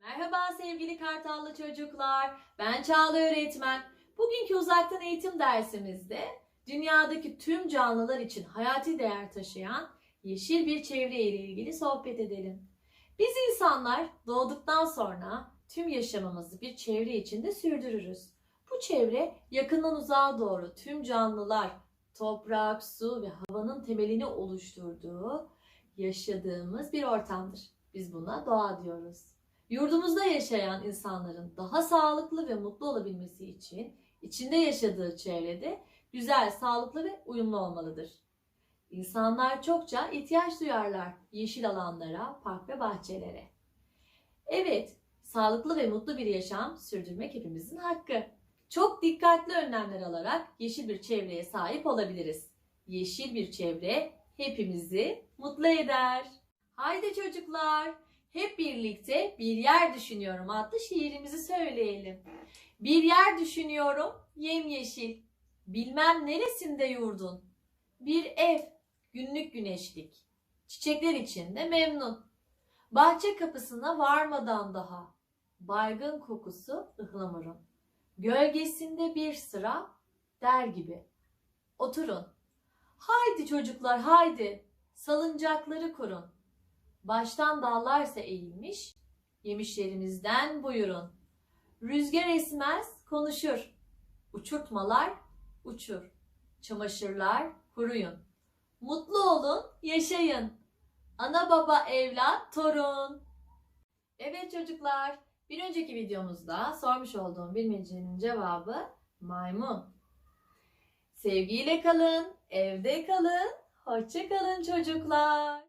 Merhaba sevgili Kartallı çocuklar. Ben Çağla öğretmen. Bugünkü uzaktan eğitim dersimizde dünyadaki tüm canlılar için hayati değer taşıyan yeşil bir çevre ile ilgili sohbet edelim. Biz insanlar doğduktan sonra tüm yaşamımızı bir çevre içinde sürdürürüz. Bu çevre yakından uzağa doğru tüm canlılar, toprak, su ve havanın temelini oluşturduğu yaşadığımız bir ortamdır. Biz buna doğa diyoruz. Yurdumuzda yaşayan insanların daha sağlıklı ve mutlu olabilmesi için içinde yaşadığı çevrede güzel, sağlıklı ve uyumlu olmalıdır. İnsanlar çokça ihtiyaç duyarlar yeşil alanlara, park ve bahçelere. Evet, sağlıklı ve mutlu bir yaşam sürdürmek hepimizin hakkı. Çok dikkatli önlemler alarak yeşil bir çevreye sahip olabiliriz. Yeşil bir çevre hepimizi mutlu eder. Haydi çocuklar, hep birlikte bir yer düşünüyorum adlı şiirimizi söyleyelim. Bir yer düşünüyorum yemyeşil. Bilmem neresinde yurdun. Bir ev günlük güneşlik. Çiçekler içinde memnun. Bahçe kapısına varmadan daha. Baygın kokusu ıhlamurun. Gölgesinde bir sıra der gibi. Oturun. Haydi çocuklar haydi. Salıncakları kurun. Baştan dallarsa eğilmiş, yemişlerimizden buyurun. Rüzgar esmez, konuşur. Uçurtmalar uçur. Çamaşırlar kuruyun. Mutlu olun, yaşayın. Ana baba evlat torun. Evet çocuklar, bir önceki videomuzda sormuş olduğum bilmecenin cevabı maymun. Sevgiyle kalın, evde kalın, hoşça kalın çocuklar.